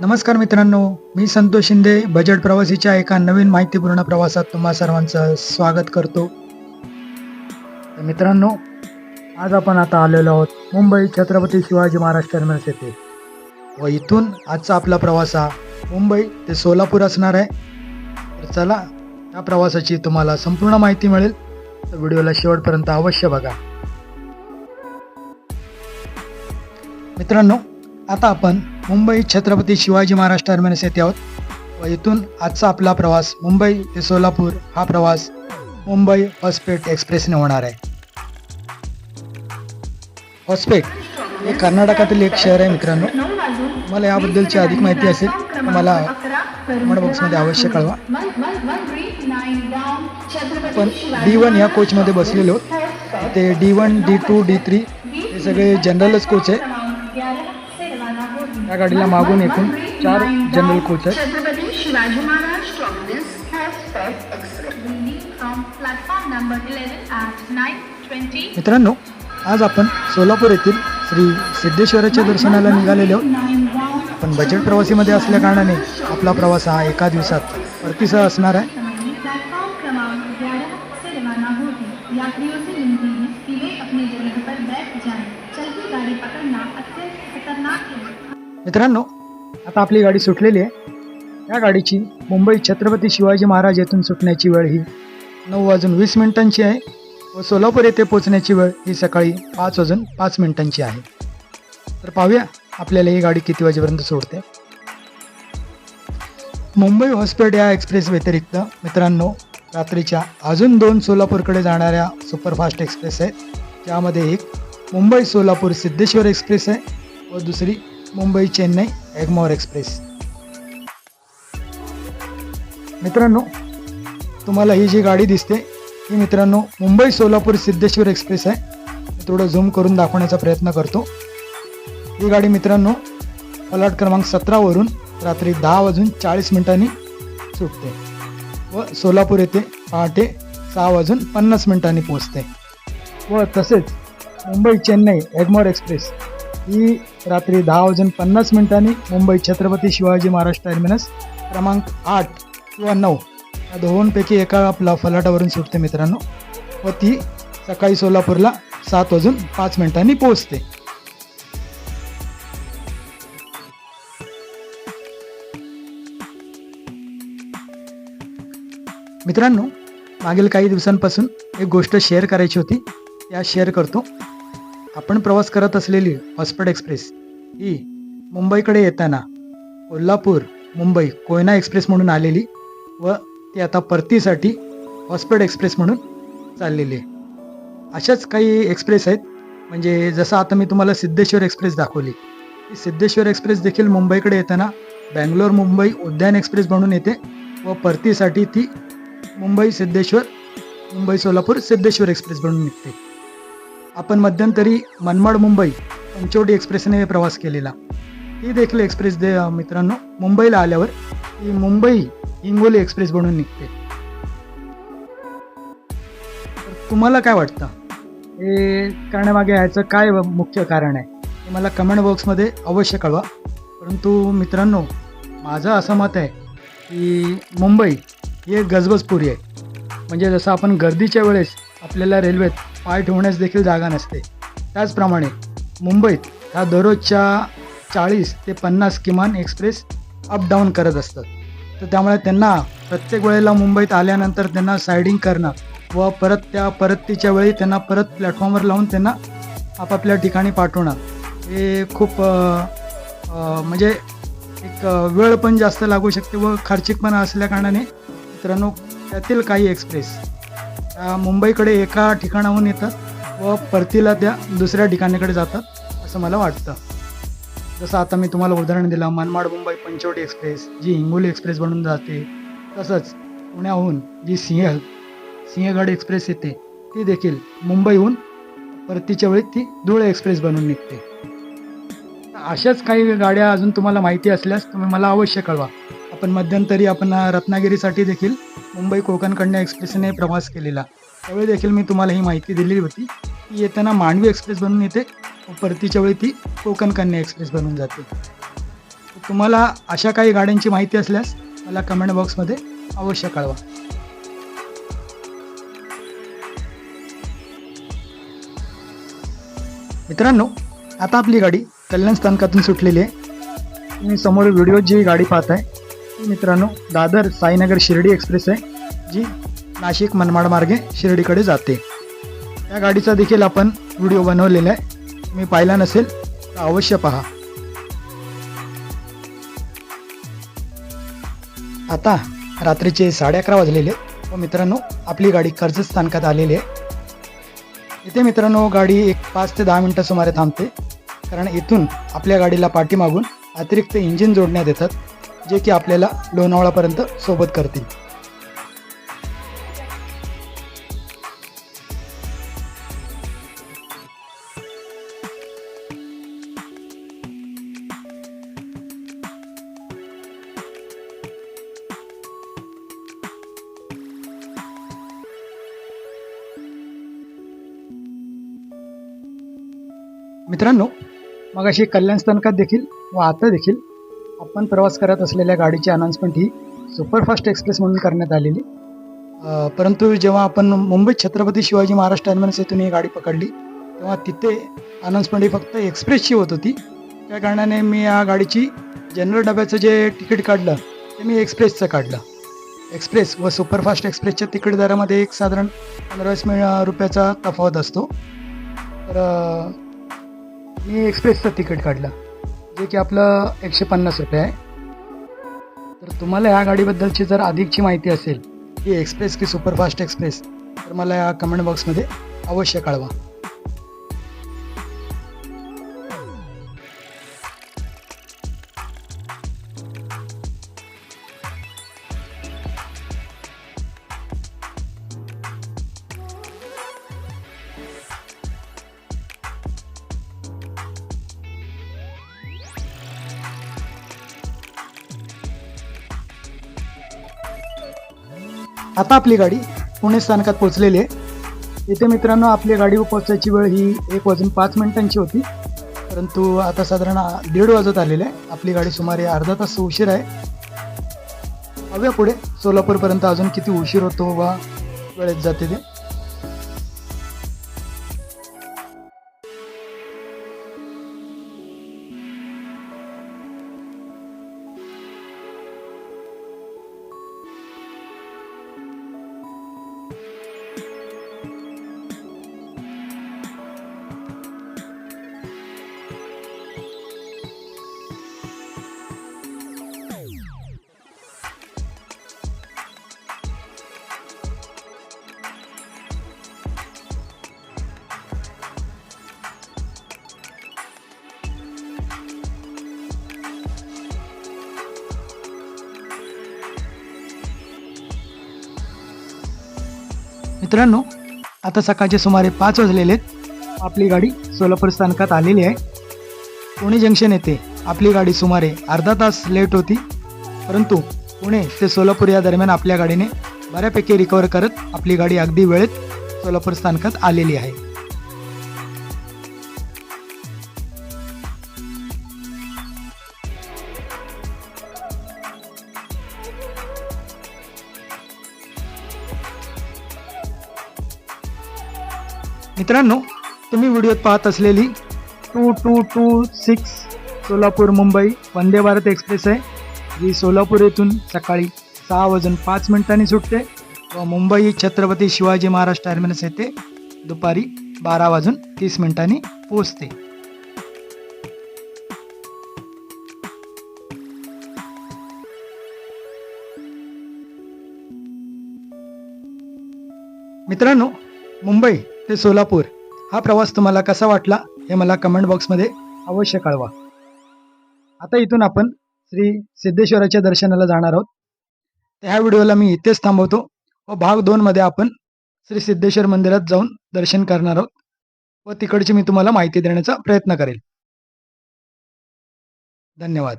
नमस्कार मित्रांनो मी संतोष शिंदे बजेट प्रवासीच्या एका नवीन माहितीपूर्ण प्रवासात तुम्हा सर्वांचं स्वागत करतो. मित्रांनो आज आपण आता आलेलो आहोत मुंबई छत्रपती शिवाजी महाराज टर्मिनस येथे. व इथून आजचा आपला प्रवास हा मुंबई ते सोलापूर असणार आहे. तर चला या प्रवासाची तुम्हाला संपूर्ण माहिती मिळेल. तर व्हिडिओला शेवटपर्यंत अवश्य बघा. मित्रांनो आता आपण मुंबई छत्रपती शिवाजी महाराज टर्मिनस येथे आहोत. व इथून आजचा आपला प्रवास मुंबई ते सोलापूर हा प्रवास मुंबई हॉस्पेट एक्सप्रेसने होणार आहे. हॉस्पेट हे कर्नाटकातील एक शहर आहे मित्रांनो. मला याबद्दलची अधिक माहिती असेल तर मला कमेंट बॉक्समध्ये अवश्य कळवा. पण डी वन या कोचमध्ये बसलेलो ते D one D two D three हे सगळे जनरलच कोच आहे. या गाडीला मागून एकूण चार जनरल कोच आहेत. Chhatrapati Shivaji Maharaj terminus Hospet express. From platform number 11 at 9:20 मित्रांनो आज आपण सोलापूर येथील श्री सिद्धेश्वराच्या दर्शनाला निघालेले आहोत. पण बजेट प्रवासीमध्ये असल्या कारणाने आपला प्रवास हा एका दिवसात परतीसह असणार आहे. प्लेटफॉर्म क्रमांक 11 से रवाना होगी यात्रियों से विनती कि वे अपनी जगह पर बैठ जाएं. चलती गाड़ी पकड़ना अत्यंत खतरनाक है. मित्रांनो आता आपली गाडी सुटलेली आहे. या गाडीची मुंबई छत्रपती शिवाजी महाराज येथून सुटण्याची वेळ ही नऊ वाजून वीस मिनिटांची आहे व सोलापूर येथे पोचण्याची वेळ ही सकाळी पाच वाजून पाच मिनिटांची आहे. तर पाहूया आपल्याला ही गाडी किती वाजेपर्यंत सोडते. मुंबई हॉस्पिटल या एक्सप्रेस व्यतिरिक्त मित्रांनो रात्रीच्या अजून दोन सोलापूरकडे जाणाऱ्या सुपरफास्ट एक्सप्रेस आहेत. ज्यामध्ये एक मुंबई सोलापूर सिद्धेश्वर एक्सप्रेस आहे व दुसरी मुंबई चेन्नई एगमोर एक्सप्रेस. मित्रांनो तुम्हाला ही जी गाडी दिसते ही मित्रांनो मुंबई सोलापूर सिद्धेश्वर एक्सप्रेस आहे. मी थोडं झूम करून दाखवण्याचा प्रयत्न करतो. ही गाडी मित्रांनो फलाट क्रमांक सतरावरून रात्री दहा वाजून चाळीस मिनिटांनी सुटते व सोलापूर येथे पहाटे सहा वाजून पन्नास मिनिटांनी पोहोचते व तसेच मुंबई चेन्नई एगमोर एक्सप्रेस ही रात्री दहा वाजून पन्नास मिनिटांनी मुंबई छत्रपती शिवाजी महाराज टर्मिनस क्रमांक आठ किंवा नऊ. या दोनपैकी एका आपला फलाटावरून सुटते मित्रांनो. व ती सकाळी सोलापूरला सात वाजून पाच मिनिटांनी पोहोचते. मित्रांनो मागील काही दिवसांपासून एक गोष्ट शेअर करायची होती. त्या शेअर करतो. आपण प्रवास करत असलेली हॉस्पट एक्सप्रेस ही मुंबईकडे येताना कोल्हापूर मुंबई कोयना एक्सप्रेस म्हणून आलेली व ती आता परतीसाठी हॉस्पिटल एक्सप्रेस म्हणून चाललेली आहे. अशाच काही एक्सप्रेस आहेत. म्हणजे जसं आता मी तुम्हाला सिद्धेश्वर एक्सप्रेस दाखवली ही सिद्धेश्वर एक्सप्रेस देखील मुंबईकडे येताना बँगलोर मुंबई उद्यान एक्सप्रेस म्हणून येते व परतीसाठी ती मुंबई सिद्धेश्वर मुंबई सोलापूर सिद्धेश्वर एक्सप्रेस म्हणून निघते. आपण मध्यंतरी मनमाड मुंबई पंचवटी एक्सप्रेसने प्रवास केलेला. ही देखील एक्सप्रेस दे मित्रांनो मुंबईला आल्यावर ही मुंबई हिंगोली एक्सप्रेस बनून निघते. तुम्हाला काय वाटतं? हे करण्यामागे याचं काय मुख्य कारण आहे? ते मला कमेंट बॉक्समध्ये अवश्य कळवा. परंतु मित्रांनो माझं असं मत आहे की मुंबई ही एक गजबजपुरी आहे. म्हणजे जसं आपण गर्दीच्या वेळेस आपल्याला रेल्वेत पाय ठेवण्यास देखील जागा नसते. त्याचप्रमाणे मुंबईत ह्या दररोजच्या चाळीस ते पन्नास किमान एक्सप्रेस अप डाऊन करत असतात. तर त्यामुळे त्यांना प्रत्येक वेळेला मुंबईत आल्यानंतर त्यांना सायडिंग करणं व परत त्या परतीच्या वेळी त्यांना परत प्लॅटफॉर्मवर लावून त्यांना आपापल्या ठिकाणी पाठवणं हे खूप म्हणजे एक वेळ पण जास्त लागू शकते व खर्चिकपणा असल्या कारणाने मित्रांनो त्यातील काही एक्सप्रेस मुंबईकडे एका ठिकाणाहून येतात व परतीला त्या दुसऱ्या ठिकाणीकडे जातात असं मला वाटतं. जसं आता मी तुम्हाला उदाहरण दिलं मनमाड मुंबई पंचवटी एक्सप्रेस जी हिंगोली एक्सप्रेस बनून जाते तसंच पुण्याहून जी सिंह सिंहगड एक्सप्रेस येते ती देखील मुंबईहून परतीच्या वेळी ती धुळे एक्सप्रेस बनून निघते. अशाच काही गाड्या अजून तुम्हाला माहिती असल्यास तुम्ही मला अवश्य कळवा. आपण मध्यंतरी आपण रत्नागिरीसाठी देखील मुंबई कोकण कन्या एक्सप्रेसने प्रवास केलेला. त्यावेळी देखील मी तुम्हाला ही माहिती दिलेली होती. की येताना मांडवी एक्सप्रेस बनून येते परतीच्या वेळी ती कोकण कन्या एक्सप्रेस बनून जाते. तुम्हाला अशा काही गाड्यांची माहिती असल्यास मला कमेंट बॉक्समध्ये अवश्य कळवा. मित्रांनो आता आपली गाडी कल्याण स्थानकातून सुटलेली आहे. तुम्ही समोर व्हिडिओत जी गाडी पाहताय आहे मित्रांनो दादर साईनगर शिर्डी एक्सप्रेस आहे जी नाशिक मनमाड मार्गे शिर्डीकडे जाते. त्या गाडीचा देखील आपण व्हिडिओ बनवलेला आहे. तुम्ही पाहिला नसेल तर अवश्य पहा. आता रात्रीचे साडे अकरा वाजलेले व हो मित्रांनो आपली गाडी कर्जत स्थानकात आलेली आहे. इथे मित्रांनो गाडी एक पाच ते दहा मिनटं सुमारे थांबते. कारण इथून आपल्या गाडीला पाठीमागून अतिरिक्त इंजिन जोडण्यात येतात. जे की आपल्याला लोणावळापर्यंत सोबत करतील. मित्रांनो मग अशी कल्याण स्थानकात देखील व आता देखील आपण प्रवास करत असलेल्या गाडीची अनाउन्समेंट ही सुपरफास्ट एक्सप्रेस म्हणून करण्यात आलेली. परंतु जेव्हा आपण मुंबईत छत्रपती शिवाजी महाराज टर्मिनस येथून ही गाडी पकडली तेव्हा तिथे अनाउन्समेंट ही फक्त एक्सप्रेसची होत होती. त्या कारणाने मी या गाडीची जनरल डब्याचं जे तिकीट काढलं ते मी एक्सप्रेसचं काढलं. एक्सप्रेस व सुपरफास्ट एक्सप्रेसच्या तिकीट दरामध्ये एक साधारण पंधरा वीस मिळ रुपयाचा तफावत असतो. तर मी एक्सप्रेसचं तिकीट काढलं. जे की आपलं एकशे पन्नास रुपये आहे. तर तुम्हाला या गाडीबद्दलची जर अधिकची माहिती असेल की एक्सप्रेस की सुपरफास्ट एक्सप्रेस तर मला या कमेंट बॉक्समध्ये अवश्य कळवा. आता आपली गाडी पुणे स्थानकात पोहोचलेली आहे. इथे मित्रांनो आपली गाडी पोहोचायची वेळ ही एक वाजून पाच मिनिटांची होती. परंतु आता साधारण दीड वाजत आलेले आहे. आपली गाडी सुमारे अर्धा तास उशीर आहे. हव्या पुढे. सोलापूरपर्यंत अजून किती उशीर होतो वा वेळेत जाते ते. मित्रांनो आता सकाळचे सुमारे पाच वाजलेले आहेत. आपली गाडी सोलापूर स्थानकात आलेली आहे. पुणे जंक्शन येथे आपली गाडी सुमारे अर्धा तास लेट होती. परंतु पुणे ते सोलापूर या दरम्यान आपल्या गाडीने बऱ्यापैकी रिकवर करत आपली गाडी अगदी वेळेत सोलापूर स्थानकात आलेली आहे. मित्रांनो तुम्ही व्हिडिओत पाहत असलेली two two two six Solapur Mumbai Vande Bharat express आहे. जी सोलापूर येथून सकाळी सहा वाजून पाच मिनिटांनी सुटते. व मुंबई छत्रपती शिवाजी महाराज टर्मिनस येथे दुपारी बारा वाजून तीस मिनिटांनी पोहोचते. मित्रांनो मुंबई ते सोलापूर. हा प्रवास तुम्हाला कसा वाटला हे मला कमेंट बॉक्समध्ये अवश्य कळवा. आता इथून आपण श्री सिद्धेश्वराच्या दर्शनाला जाणार आहोत. तर ह्या व्हिडिओला मी इथेच थांबवतो. व भाग दोनमध्ये आपण श्री सिद्धेश्वर मंदिरात जाऊन दर्शन करणार आहोत. व तिकडची मी तुम्हाला माहिती देण्याचा प्रयत्न करेल. धन्यवाद.